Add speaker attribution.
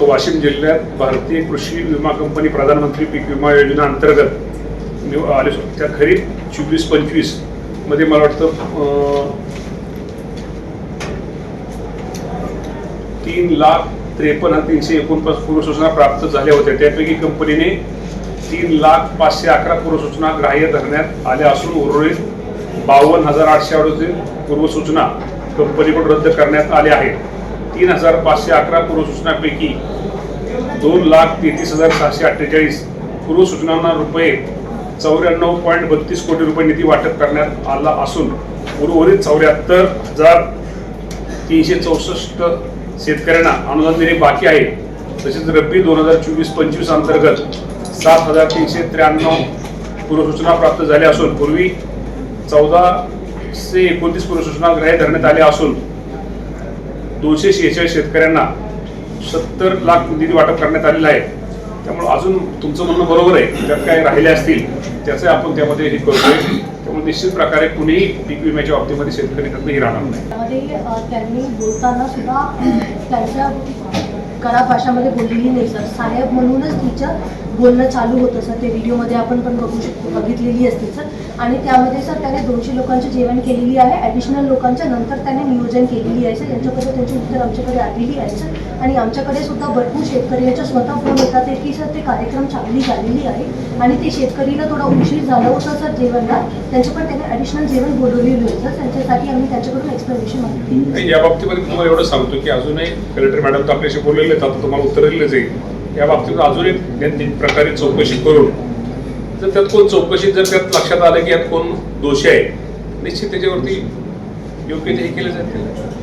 Speaker 1: वाशिम जिल्ह्यात भारतीय कृषी विमा कंपनी प्रधानमंत्री पीक विमा योजना अंतर्गत मी आले त्या खरीप चोवीस पंचवीसमध्ये मला वाटतं तीन लाख त्रेपन्न तीनशे एकोणपन्नास पूर्वसूचना प्राप्त झाल्या होत्या. त्यापैकी कंपनीने तीन लाख पाचशे अकरा पूर्वसूचना ग्राह्य धरण्यात आल्या असून उर्वरित बावन्न हजार आठशे अडतीस पूर्वसूचना कंपनीकडून रद्द करण्यात आल्या आहेत. तीन हजार पाचशे अकरा पूर्वसूचनापैकी दोन लाख तेहतीस हजार सहाशे अठ्ठेचाळीस पूर्वसूचनांना रुपये चौऱ्याण्णव पॉईंट बत्तीस कोटी रुपये निधी वाटप करण्यात आला असून उर्वरित चौऱ्याहत्तर हजार तीनशे चौसष्ट शेतकऱ्यांना अनुदान देणे बाकी आहे. तसेच रब्बी दोन हजार चोवीस पंचवीस अंतर्गत सात हजार तीनशे त्र्याण्णव पूर्वसूचना प्राप्त झाल्या असून पूर्वी चौदाशे एकोणतीस पूर्वसूचना ग्राह्य धरण्यात आल्या असून दोनशे शेहेचाळीस शेतकऱ्यांना सत्तर लाख निधी वाटप करण्यात आलेलं आहे. त्यामुळे अजून तुमचं म्हणणं बरोबर आहे. त्यात काय राहिले असतील त्याचे आपण त्यामध्ये हे करतोय. त्यामुळे निश्चित प्रकारे कुणीही पीक विम्याच्या बाबतीमध्ये शेतकरी त्यातनंही राहणार नाही.
Speaker 2: त्यांनी बोलताना सुद्धा त्यांच्या खराब भाषामध्ये बोललेली नाही सर. साहेब म्हणूनच तिचं बोलणं चालू होतं सर. ते व्हिडिओमध्ये आपण पण बघू शकतो बघितलेली असते सर. आणि त्यामध्ये सर त्याने दोनशे लोकांची जेवण केलेली आहे. ॲडिशनल लोकांच्या नंतर त्याने नियोजन केलेली आहे सर. यांच्याकडे त्यांची उत्तर आमच्याकडे आलेली आहे सर. आणि आमच्याकडे सुद्धा भरपूर शेतकऱ्याच्या स्वतः फोन येतात. की सर ते कार्यक्रम चांगली झालेली आहे. आणि ते शेतकरीला थोडा उशीर झाला होता सर जेवणला. त्यांचं पण त्याने ॲडिशनल जेवण बोलवलेलं होतं. सर आम्ही एक्सप्लेनेशन मागितली
Speaker 1: नाही, या बाबतीमध्ये मी तुम्हाला एवढं सांगतो की अजूनही कलेक्टर मॅडम तर आपल्याशी बोललेले आहेत आता तुम्हाला उत्तर दिलं आहे या बाबतीत अजून एक प्रकारे चौकशी करून जर त्यात कोण चौकशीत जर त्यात लक्षात आलं की यात कोण दोषी आहे निश्चित त्याच्यावरती योग्य ते हे जातील जाते